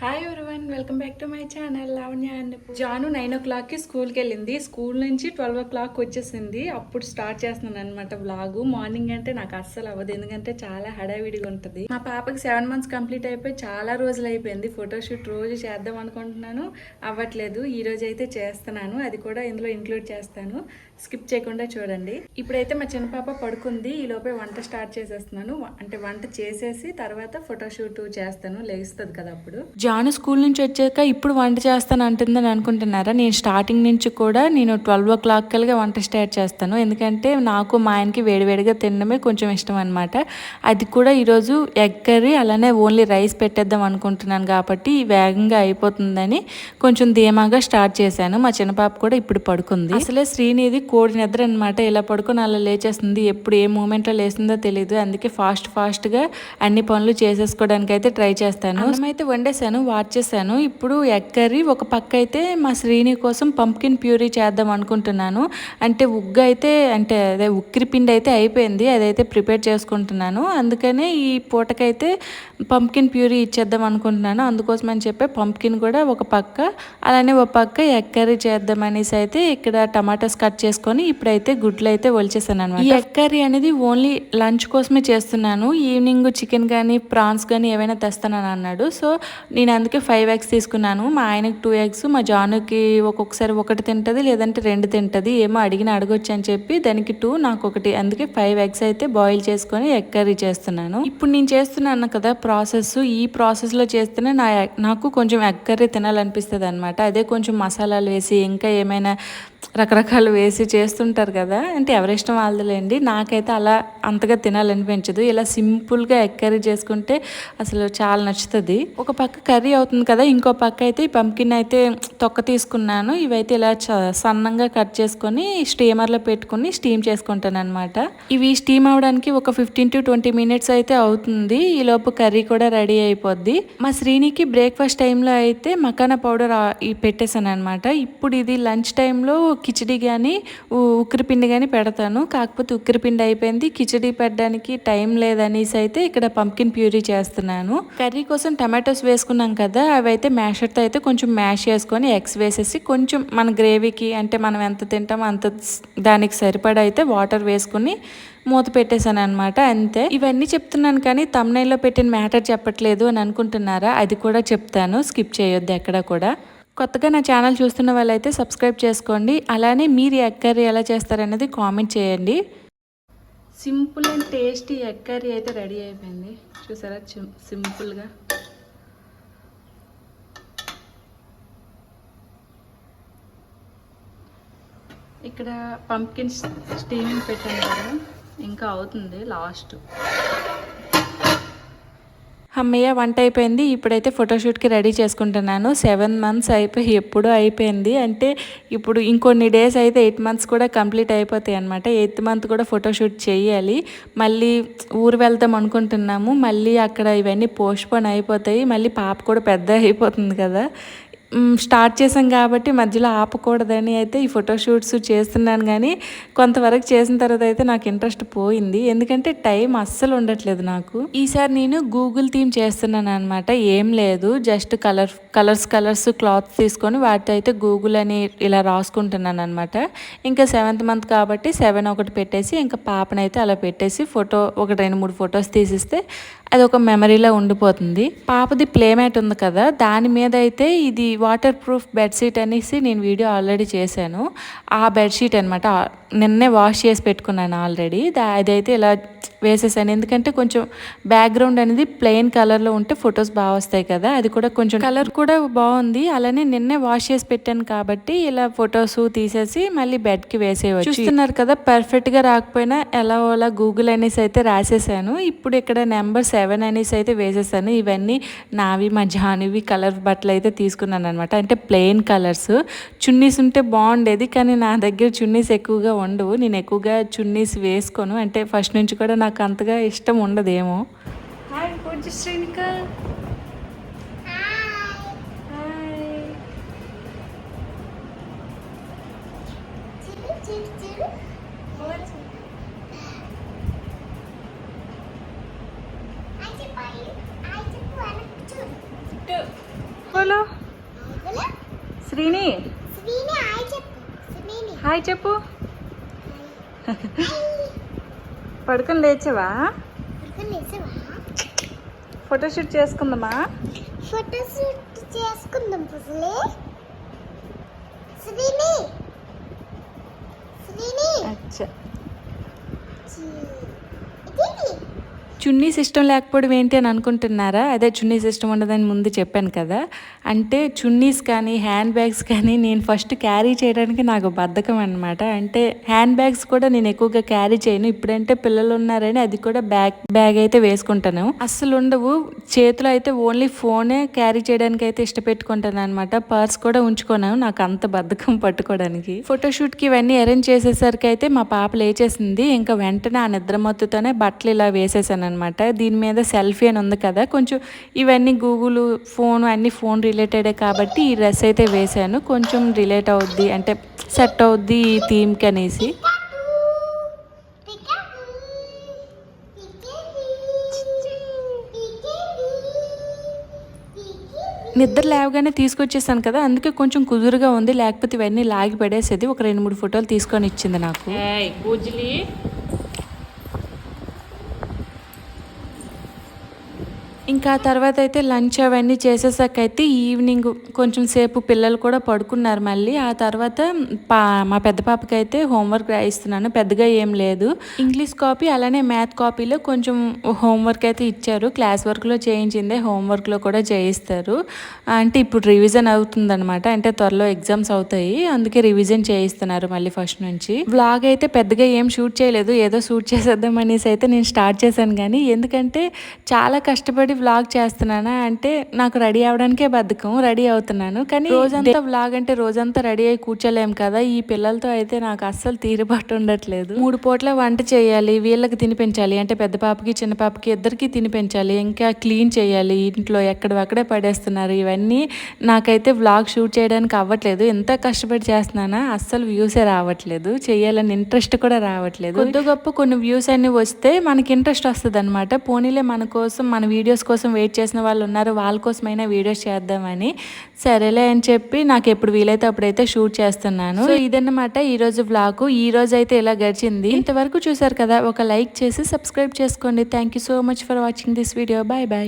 Hi everyone welcome back to my channel Lavanya and Janu nine ఓ క్లాక్కి స్కూల్కి వెళ్ళింది. School నుంచి ట్వెల్వ్ ఓ clock వచ్చేసింది. అప్పుడు స్టార్ట్ చేస్తున్నాను అనమాట వ్లాగు మార్నింగ్ అంటే నాకు అస్సలు అవ్వదు. ఎందుకంటే చాలా హడావిడిగా ఉంటుంది. మా పాపకి సెవెన్ మంత్స్ కంప్లీట్ అయిపోయి చాలా రోజులు అయిపోయింది. ఫోటోషూట్ రోజు చేద్దాం అనుకుంటున్నాను. అవ్వట్లేదు. ఈ రోజు అయితే చేస్తున్నాను. అది కూడా ఇందులో ఇంక్లూడ్ చేస్తాను. స్కిప్ చేయకుండా చూడండి. ఇప్పుడైతే మా చిన్న పాప పడుకుంది. ఈ లోపే వంట స్టార్ట్ చేసేస్తున్నాను. అంటే వంట చేసేసి తర్వాత ఫోటోషూట్ చేస్తాను. లేస్తుంది కదా అప్పుడు. జాను స్కూల్ నుంచి వచ్చాక ఇప్పుడు వంట చేస్తాను అంటుందని అనుకుంటున్నారా? నేను స్టార్టింగ్ నుంచి కూడా నేను ట్వెల్వ్ ఓ క్లాక్ కల్గా వంట స్టార్ట్ చేస్తాను. ఎందుకంటే నాకు మా ఆయనకి వేడివేడిగా తినడమే కొంచెం ఇష్టం అనమాట అది కూడా ఈరోజు ఎగ్ కర్రీ అలానే ఓన్లీ రైస్ పెట్టేద్దాం అనుకుంటున్నాను కాబట్టి వేగంగా అయిపోతుందని కొంచెం ధీమాగా స్టార్ట్ చేశాను. మా చిన్న పాప కూడా ఇప్పుడు పడుకుంది. అసలే శ్రీనిధి కోడి నిద్ర అనమాట ఇలా పడుకొని అలా లేచేస్తుంది. ఎప్పుడు ఏ మూమెంట్లో లేస్తుందో తెలియదు అందుకే ఫాస్ట్ ఫాస్ట్గా అన్ని పనులు చేసేసుకోవడానికి అయితే ట్రై చేస్తాను. అయితే వండేసాను వాచ్ చేశాను ఇప్పుడు ఎగ్ కర్రీ ఒక పక్క అయితే మా శ్రీని కోసం పంప్కిన్ ప్యూరీ చేద్దాం అనుకుంటున్నాను. అంటే ఉగ్గు అయితే అంటే అదే ఉక్కిరి పిండి అయితే అయిపోయింది అదైతే ప్రిపేర్ చేసుకుంటున్నాను. అందుకనే ఈ పూటకైతే పంప్కిన్ ప్యూరీ ఇచ్చేద్దాం అనుకుంటున్నాను. అందుకోసం అని చెప్పి పంప్కిన్ కూడా ఒక పక్క అలానే ఒక పక్క ఎగ్ కర్రీ చేద్దాం అనేసి అయితే ఇక్కడ టమాటాస్ కట్ చేసుకొని ఇప్పుడైతే గుడ్లు అయితే ఒలిచేసాను అనమాట ఈ ఎగ్ కర్రీ అనేది ఓన్లీ లంచ్ కోసమే చేస్తున్నాను. ఈవినింగ్ చికెన్ కానీ ప్రాన్స్ కానీ ఏవైనా తెస్తానని అన్నాడు. సో నేను నేను అందుకే ఫైవ్ ఎగ్స్ తీసుకున్నాను. మా ఆయనకి టూ ఎగ్స్ మా జానుకి ఒక్కొక్కసారి ఒకటి తింటది లేదంటే రెండు తింటది. ఏమో అడిగిన అడగొచ్చు అని చెప్పి దానికి టూ నాకు ఒకటి. అందుకే ఫైవ్ ఎగ్స్ అయితే బాయిల్ చేసుకొని ఎగ్ కర్రీ చేస్తున్నాను. ఇప్పుడు నేను చేస్తున్నాను కదా ప్రాసెస్ ఈ ప్రాసెస్లో చేస్తేనే నా నాకు కొంచెం ఎగ్ కర్రీ తినాలనిపిస్తుంది అనమాట అదే కొంచెం మసాలాలు వేసి ఇంకా ఏమైనా రకరకాలు వేసి చేస్తుంటారు కదా. అంటే ఎవరిష్టం వాళ్ళదిలేండి. నాకైతే అలా అంతగా తినాలనిపించదు ఇలా సింపుల్గా ఎగ్ కర్రీ చేసుకుంటే అసలు చాలా నచ్చుతుంది. ఒక పక్క కర్రీ అవుతుంది కదా ఇంకో పక్క అయితే ఈ పంకిన్ అయితే తొక్క తీసుకున్నాను. ఇవైతే ఇలా చ- సన్నంగా కట్ చేసుకొని స్టీమర్లో పెట్టుకొని స్టీమ్ చేసుకుంటాను అనమాట ఇవి స్టీమ్ అవడానికి ఒక ఫిఫ్టీన్ టు ట్వంటీ మినిట్స్ అయితే అవుతుంది. ఈ లోపు కర్రీ కూడా రెడీ అయిపోద్ది. మా శ్రీనికి బ్రేక్ఫాస్ట్ టైంలో అయితే మకానా పౌడర్ పెట్టేశాను అనమాట ఇప్పుడు ఇది లంచ్ టైంలో కిచిడి కానీ ఉక్కిరిపిండి కానీ పెడతాను. కాకపోతే ఉక్కిరిపిండి అయిపోయింది. కిచిడి పెట్టడానికి టైం లేదనేసి అయితే ఇక్కడ పంకిన్ ప్యూరీ చేస్తున్నాను. కర్రీ కోసం టమాటోస్ వేసుకున్నాం కదా అవి అయితే మ్యాషర్తో అయితే కొంచెం మ్యాష్ చేసుకొని ఎగ్స్ వేసేసి కొంచెం మన గ్రేవీకి అంటే మనం ఎంత తింటామో అంత దానికి సరిపడా అయితే వాటర్ వేసుకుని మూత పెట్టేశాను అనమాట అంతే. ఇవన్నీ చెప్తున్నాను కానీ తమ్నైల్లో పెట్టిన మ్యాటర్ చెప్పట్లేదు అని అనుకుంటున్నారా? అది కూడా చెప్తాను. స్కిప్ చేయొద్దు ఎక్కడ కూడా. కొత్తగా నా ఛానల్ చూస్తున్న వాళ్ళైతే సబ్స్క్రైబ్ చేసుకోండి. అలానే మీరు ఎగ్ కర్రీ ఎలా చేస్తారనేది కామెంట్ చేయండి. Simple and tasty egg curry అయితే రెడీ అయిపోయింది. చూసారా? సింపుల్గా. ఇక్కడ పంప్కిన్ స్టీమింగ్ పెట్టాను కదా ఇంకా అవుతుంది లాస్ట్. అమ్మయ్య వంట అయిపోయింది. ఇప్పుడైతే ఫోటోషూట్కి రెడీ చేసుకుంటున్నాను. సెవెన్ మంత్స్ అయిపోయి ఎప్పుడూ అయిపోయింది అంటే ఇప్పుడు ఇంకొన్ని డేస్ అయితే ఎయిట్ మంత్స్ కూడా కంప్లీట్ అయిపోతాయి అనమాట ఎయిత్ మంత్ కూడా ఫోటోషూట్ చేయాలి. మళ్ళీ ఊరు వెళ్దాం అనుకుంటున్నాము. మళ్ళీ అక్కడ ఇవన్నీ పోస్ట్పోన్ అయిపోతాయి. మళ్ళీ పాప కూడా పెద్ద అయిపోతుంది కదా. స్టార్ట్ చేసాం కాబట్టి మధ్యలో ఆపకూడదని అయితే ఈ ఫోటోషూట్స్ చేస్తున్నాను కానీ కొంతవరకు చేసిన తర్వాత అయితే నాకు ఇంట్రెస్ట్ పోయింది. ఎందుకంటే టైం అస్సలు ఉండట్లేదు నాకు. ఈసారి నేను గూగుల్ థీమ్ చేస్తున్నాను అనమాట ఏం లేదు. Just colour colours colours clothes తీసుకొని వాటితో అయితే గూగుల్ అని ఇలా రాసుకుంటున్నాను అనమాట ఇంకా సెవెంత్ మంత్ కాబట్టి సెవెన్ ఒకటి పెట్టేసి ఇంకా పాపనైతే అలా పెట్టేసి ఫోటో ఒక రెండు మూడు ఫొటోస్ తీసిస్తే అది ఒక మెమరీలో ఉండిపోతుంది. పాపది ప్లే మ్యాట్ ఉంది కదా దాని మీద అయితే ఇది వాటర్ ప్రూఫ్ బెడ్షీట్ అనేసి నేను వీడియో ఆల్రెడీ చేశాను. ఆ బెడ్షీట్ అనమాట నిన్నే వాష్ చేసి పెట్టుకున్నాను ఆల్రెడీ అదైతే ఇలా వేసేసాను. ఎందుకంటే కొంచెం బ్యాక్గ్రౌండ్ అనేది ప్లెయిన్ కలర్లో ఉంటే ఫొటోస్ బాగా వస్తాయి కదా అది కూడా కొంచెం కలర్ కూడా బాగుంది. అలానే నిన్నే వాష్ చేసి పెట్టాను కాబట్టి ఇలా ఫొటోస్ తీసేసి మళ్ళీ బెడ్కి వేసేయవచ్చు చూస్తున్నారు కదా పర్ఫెక్ట్గా రాకపోయినా ఎలా అలా గూగుల్ అనేసి అయితే రాసేసాను. ఇప్పుడు ఇక్కడ నెంబర్ సెవెన్ అనేసి అయితే వేసేసాను. ఇవన్నీ నావి మా జానువి కలర్ బట్టలు అయితే తీసుకున్నాను అనమాట అంటే ప్లెయిన్ కలర్స్ చున్నీస్ ఉంటే బాగుండేది కానీ నా దగ్గర చున్నీస్ ఎక్కువగా ఉండవు. నేను ఎక్కువగా చున్నీస్ వేసుకోను. అంటే ఫస్ట్ నుంచి కూడా నాకు అంతగా ఇష్టం ఉండదేమో. హాయ్ పూజ శ్రీనిక. చెప్పు శ్రీని. హాయ్ చెప్పు. పడుకొని లేచావా? ఫోటోషూట్ చేసుకుందామా? ఫోటో షూట్ చేసుకుందాం పుసలే శ్రీని శ్రీని అచ్చా. చున్నీ సిస్టమ్ లేకపోవడం ఏంటి అని అనుకుంటున్నారా? అదే చున్నీ సిస్టమ్ ఉండదని ముందు చెప్పాను కదా. అంటే చున్నీస్ కానీ హ్యాండ్ బ్యాగ్స్ కానీ నేను ఫస్ట్ క్యారీ చేయడానికి నాకు బద్ధకం అనమాట అంటే హ్యాండ్ బ్యాగ్స్ కూడా నేను ఎక్కువగా క్యారీ చేయను. ఇప్పుడంటే పిల్లలు ఉన్నారని అది కూడా బ్యాగ్ బ్యాగ్ అయితే వేసుకుంటాను. అస్సలు ఉండవు. చేతిలో అయితే ఓన్లీ ఫోనే క్యారీ చేయడానికి అయితే ఇష్టపెట్టుకుంటాను అనమాట పర్స్ కూడా ఉంచుకోను. నాకు అంత బద్ధకం పట్టుకోవడానికి. ఫోటోషూట్కి ఇవన్నీ అరేంజ్ చేసేసరికి అయితే మా పాప లేచేసింది. ఇంకా వెంటనే ఆ నిద్రమత్తుతోనే బట్టలు ఇలా వేసేసాను అనమాట దీని మీద సెల్ఫీ అని ఉంది కదా. కొంచెం ఇవన్నీ గూగుల్ ఫోన్ అన్నీ ఫోన్ రిలేటెడే కాబట్టి ఈ డ్రెస్ అయితే వేసాను కొంచెం రిలేట్ అవుద్ది అంటే సెట్ అవుద్ది ఈ థీమ్కి అనేసి. నిద్ర లేవగానే తీసుకొచ్చేసాను కదా. అందుకే కొంచెం కుదురుగా ఉంది. లేకపోతే ఇవన్నీ లాగి పడేసేది. ఒక రెండు మూడు ఫోటోలు తీసుకొని ఇచ్చింది నాకు. ఇంకా తర్వాత అయితే లంచ్ అవన్నీ చేసేసాక అయితే ఈవినింగ్ కొంచెం సేపు పిల్లలు కూడా పడుకున్నారు మళ్ళీ. ఆ తర్వాత పా మా పెద్ద పాపకి అయితే హోంవర్క్ రాయిస్తున్నాను. పెద్దగా ఏం లేదు. ఇంగ్లీష్ కాపీ అలానే మ్యాథ్ కాపీలో కొంచెం హోంవర్క్ అయితే ఇచ్చారు. క్లాస్ వర్క్లో చేయించిందే హోంవర్క్లో కూడా చేయిస్తారు. అంటే ఇప్పుడు రివిజన్ అవుతుందనమాట అంటే త్వరలో ఎగ్జామ్స్ అవుతాయి. అందుకే రివిజన్ చేయిస్తున్నారు మళ్ళీ ఫస్ట్ నుంచి. వ్లాగ్ అయితే పెద్దగా ఏం షూట్ చేయలేదు. ఏదో షూట్ చేసేద్దాం అనేసి అయితే నేను స్టార్ట్ చేశాను. కానీ ఎందుకంటే చాలా కష్టపడి వ్లాగ్ చేస్తున్నానా అంటే నాకు రెడీ అవడానికే బద్ధకం రెడీ అవుతున్నాను. కానీ రోజంతా వ్లాగ్ అంటే రోజంతా రెడీ అయి కూర్చోలేం కదా. ఈ పిల్లలతో అయితే నాకు అస్సలు తీరుబాటు ఉండట్లేదు. మూడు పూట్ల వంట చేయాలి వీళ్ళకి తినిపించాలి అంటే పెద్ద పాపకి చిన్న పాపకి ఇద్దరికి తినిపించాలి ఇంకా క్లీన్ చేయాలి ఇంట్లో ఎక్కడవక్కడే పడేస్తున్నారు. ఇవన్నీ నాకైతే వ్లాగ్ షూట్ చేయడానికి అవ్వట్లేదు. ఎంత కష్టపడి చేస్తున్నానా అస్సలు వ్యూసే రావట్లేదు. చేయాలని ఇంట్రెస్ట్ కూడా రావట్లేదు. కొద్ది గొప్ప కొన్ని వ్యూస్ అన్ని వస్తే మనకి ఇంట్రెస్ట్ వస్తుంది అనమాట పోనీలే మన కోసం మన వీడియోస్ కోసం వెయిట్ చేసిన వాళ్ళు ఉన్నారు వాళ్ళ కోసమైనా వీడియోస్ చేద్దామని. సరేలే అని చెప్పి నాకు ఎప్పుడు వీలైతే అప్పుడైతే షూట్ చేస్తున్నాను. సో ఇదన్నమాట ఈ రోజు వ్లాగ్ ఈ రోజు అయితే ఇలా గడిచింది. ఇంతవరకు చూసారు కదా ఒక లైక్ చేసి సబ్స్క్రైబ్ చేసుకోండి. Thank you so much for watching this video bye bye